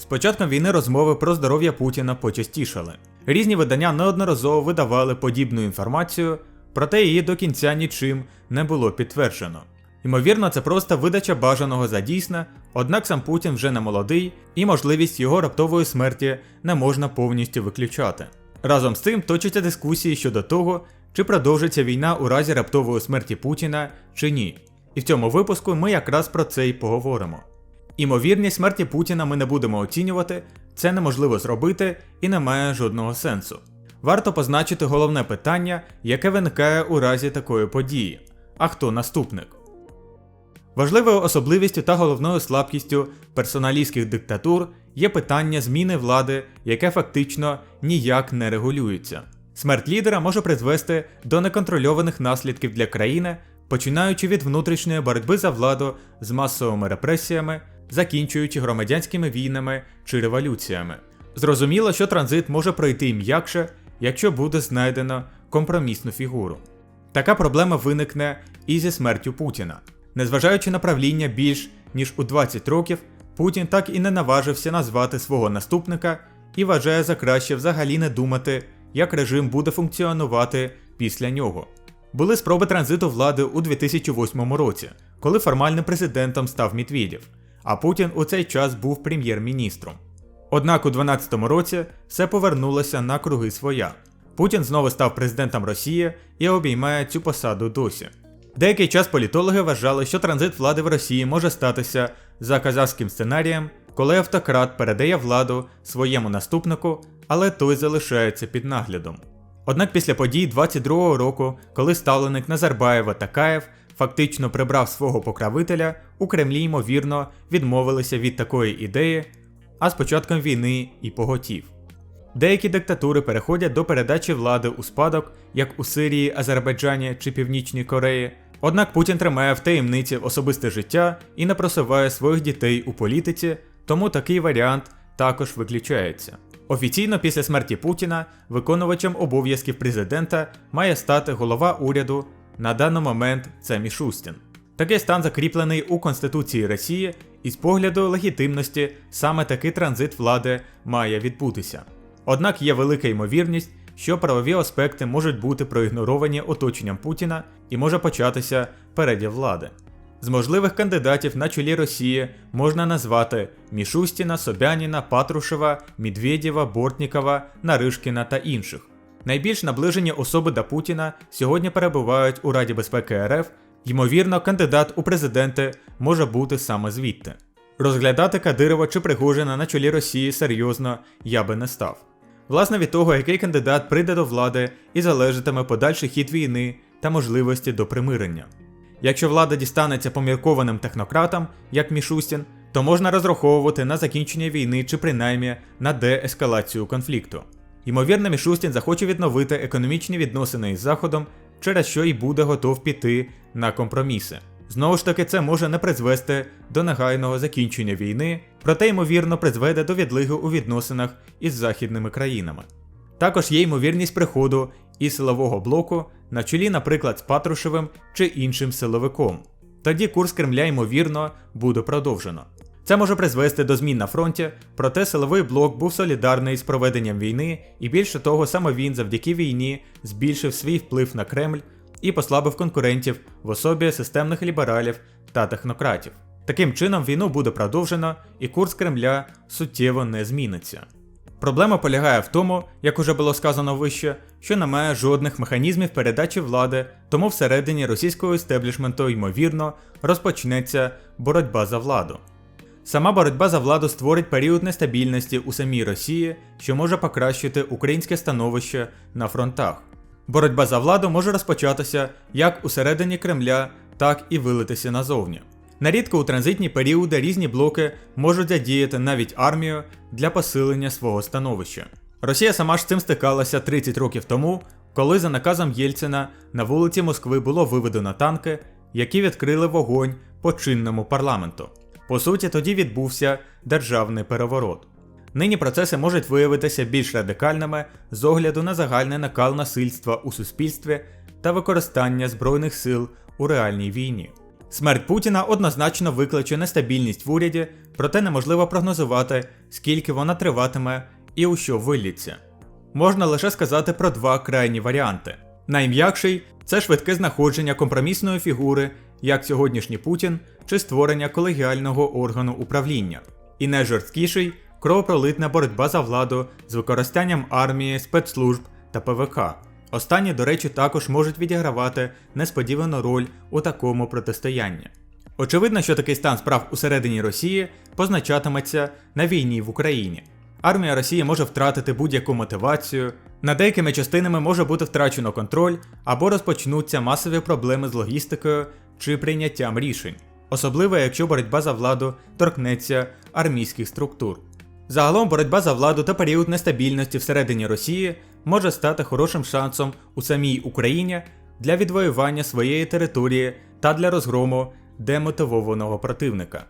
З початком війни розмови про здоров'я Путіна почастішали. Різні видання неодноразово видавали подібну інформацію, проте її до кінця нічим не було підтверджено. Ймовірно, це просто видача бажаного за дійсне, однак сам Путін вже не молодий, і можливість його раптової смерті не можна повністю виключати. Разом з цим точаться дискусії щодо того, чи продовжиться війна у разі раптової смерті Путіна чи ні. І в цьому випуску ми якраз про це й поговоримо. Імовірність смерті Путіна ми не будемо оцінювати, це неможливо зробити і не має жодного сенсу. Варто позначити головне питання, яке виникає у разі такої події: а хто наступник? Важливою особливістю та головною слабкістю персоналістських диктатур є питання зміни влади, яке фактично ніяк не регулюється. Смерть лідера може призвести до неконтрольованих наслідків для країни, починаючи від внутрішньої боротьби за владу з масовими репресіями, закінчуючи громадянськими війнами чи революціями. Зрозуміло, що транзит може пройти м'якше, якщо буде знайдено компромісну фігуру. Така проблема виникне і зі смертю Путіна. Незважаючи на правління більш ніж у 20 років, Путін так і не наважився назвати свого наступника і вважає за краще взагалі не думати, як режим буде функціонувати після нього. Були спроби транзиту влади у 2008 році, коли формальним президентом став Медведєв, а Путін у цей час був прем'єр-міністром. Однак у 2012 році все повернулося на круги своя. Путін знову став президентом Росії і обіймає цю посаду досі. Деякий час політологи вважали, що транзит влади в Росії може статися за казахським сценарієм, коли автократ передає владу своєму наступнику, але той залишається під наглядом. Однак після подій 22-го року, коли ставленик Назарбаєва Такаєв фактично прибрав свого покровителя, у Кремлі ймовірно відмовилися від такої ідеї, а з початком війни і поготів. Деякі диктатури переходять до передачі влади у спадок, як у Сирії, Азербайджані чи Північній Кореї. Однак Путін тримає в таємниці особисте життя і не просуває своїх дітей у політиці, тому такий варіант також виключається. Офіційно після смерті Путіна виконувачем обов'язків президента має стати голова уряду. На даний момент це Мішустін. Такий стан закріплений у Конституції Росії, і з погляду легітимності саме такий транзит влади має відбутися. Однак є велика ймовірність, що правові аспекти можуть бути проігноровані оточенням Путіна і може початися переділ влади. З можливих кандидатів на чолі Росії можна назвати Мішустіна, Собяніна, Патрушева, Медведєва, Бортнікова, Наришкіна та інших. Найбільш наближені особи до Путіна сьогодні перебувають у Раді безпеки РФ, ймовірно, кандидат у президенти може бути саме звідти. Розглядати Кадирова чи Пригожина на чолі Росії серйозно я би не став. Власне від того, який кандидат прийде до влади і залежатиме подальший хід війни та можливості до примирення. Якщо влада дістанеться поміркованим технократам, як Мішустін, то можна розраховувати на закінчення війни чи принаймні на деескалацію конфлікту. Ймовірно, Мішустін захоче відновити економічні відносини із Заходом, через що й буде готов піти на компроміси. Знову ж таки, це може не призвести до негайного закінчення війни, проте ймовірно призведе до відлиги у відносинах із західними країнами. Також є ймовірність приходу і силового блоку на чолі, наприклад, з Патрушевим чи іншим силовиком. Тоді курс Кремля, ймовірно, буде продовжено. Це може призвести до змін на фронті, проте силовий блок був солідарний з проведенням війни, і більше того, саме він завдяки війні збільшив свій вплив на Кремль і послабив конкурентів в особі системних лібералів та технократів. Таким чином, війну буде продовжено, і курс Кремля суттєво не зміниться. Проблема полягає в тому, як уже було сказано вище, що немає жодних механізмів передачі влади, тому всередині російського істеблішменту, ймовірно, розпочнеться боротьба за владу. Сама боротьба за владу створить період нестабільності у самій Росії, що може покращити українське становище на фронтах. Боротьба за владу може розпочатися як усередині Кремля, так і вилитися назовні. Нарідко у транзитні періоди різні блоки можуть задіяти навіть армію для посилення свого становища. Росія сама ж цим стикалася 30 років тому, коли за наказом Єльцина на вулиці Москви було виведено танки, які відкрили вогонь по чинному парламенту. По суті, тоді відбувся державний переворот. Нині процеси можуть виявитися більш радикальними з огляду на загальний накал насильства у суспільстві та використання збройних сил у реальній війні. Смерть Путіна однозначно викличе нестабільність в уряді, проте неможливо прогнозувати, скільки вона триватиме і у що вилліться. Можна лише сказати про два крайні варіанти. Найм'якший це швидке знаходження компромісної фігури, як сьогоднішній Путін, чи створення колегіального органу управління, і найжорсткіший кровопролитна боротьба за владу з використанням армії, спецслужб та ПВК. Останні, до речі, також можуть відігравати несподівану роль у такому протистоянні. Очевидно, що такий стан справ усередині Росії позначатиметься на війні в Україні. Армія Росії може втратити будь-яку мотивацію, над деякими частинами може бути втрачено контроль або розпочнуться масові проблеми з логістикою чи прийняттям рішень, особливо якщо боротьба за владу торкнеться армійських структур. Загалом боротьба за владу та період нестабільності всередині Росії може стати хорошим шансом у самій Україні для відвоювання своєї території та для розгрому демотивованого противника.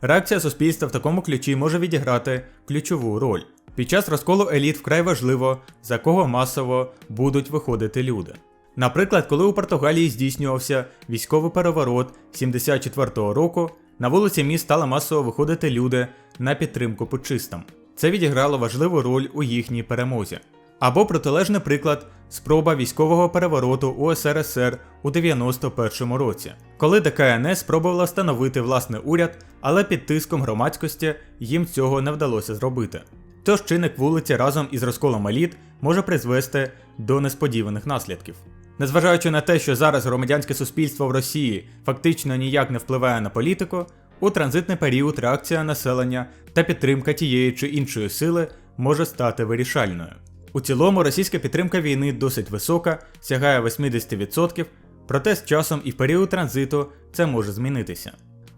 Реакція суспільства в такому ключі може відіграти ключову роль. Під час розколу еліт вкрай важливо, за кого масово будуть виходити люди. Наприклад, коли у Португалії здійснювався військовий переворот 74-го року, на вулиці міст стали масово виходити люди на підтримку путчистам. Це відіграло важливу роль у їхній перемозі. Або протилежний приклад спроба військового перевороту у СРСР у 91-му році, коли ДКНС спробувала встановити власний уряд, але під тиском громадськості їм цього не вдалося зробити. Тож чинник вулиці разом із розколом еліт може призвести до несподіваних наслідків. Незважаючи на те, що зараз громадянське суспільство в Росії фактично ніяк не впливає на політику, у транзитний період реакція населення та підтримка тієї чи іншої сили може стати вирішальною. У цілому російська підтримка війни досить висока, сягає 80%, проте з часом і в період транзиту це може змінитися.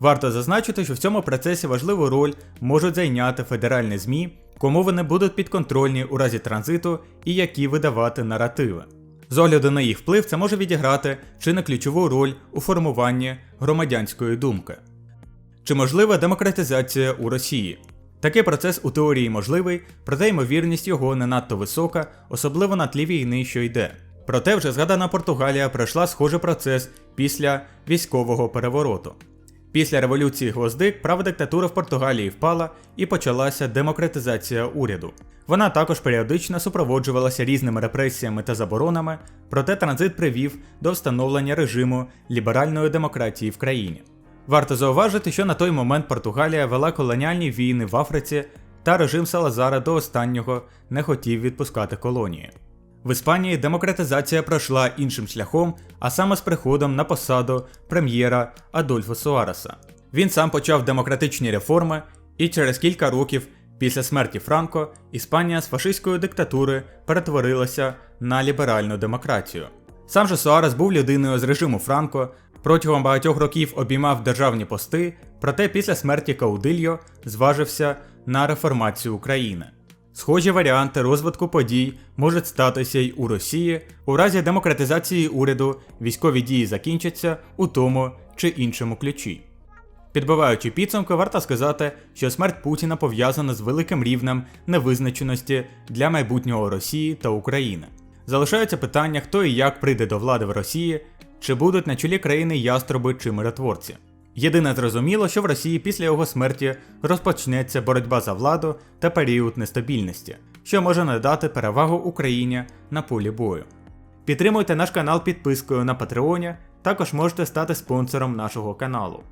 Варто зазначити, що в цьому процесі важливу роль можуть зайняти федеральні ЗМІ, кому вони будуть підконтрольні у разі транзиту і які видавати наративи. З огляду на їх вплив це може відіграти чи не ключову роль у формуванні громадянської думки. Чи можлива демократизація у Росії? Такий процес у теорії можливий, проте ймовірність його не надто висока, особливо на тлі війни, що йде. Проте вже згадана Португалія пройшла схожий процес після військового перевороту. Після революції Гвоздик права диктатура в Португалії впала і почалася демократизація уряду. Вона також періодично супроводжувалася різними репресіями та заборонами, проте транзит привів до встановлення режиму ліберальної демократії в країні. Варто зауважити, що на той момент Португалія вела колоніальні війни в Африці, та режим Салазара до останнього не хотів відпускати колонії. В Іспанії демократизація пройшла іншим шляхом, а саме з приходом на посаду прем'єра Адольфо Суареса. Він сам почав демократичні реформи, і через кілька років після смерті Франко Іспанія з фашистської диктатури перетворилася на ліберальну демократію. Сам же Суарес був людиною з режиму Франко, протягом багатьох років обіймав державні пости, проте після смерті Каудильо зважився на реформацію України. Схожі варіанти розвитку подій можуть статися й у Росії. У разі демократизації уряду військові дії закінчаться у тому чи іншому ключі. Підбиваючи підсумки, варто сказати, що смерть Путіна пов'язана з великим рівнем невизначеності для майбутнього Росії та України. Залишається питання, хто і як прийде до влади в Росії, чи будуть на чолі країни яструби чи миротворці. Єдине зрозуміло, що в Росії після його смерті розпочнеться боротьба за владу та період нестабільності, що може надати перевагу Україні на полі бою. Підтримуйте наш канал підпискою на Патреоні, також можете стати спонсором нашого каналу.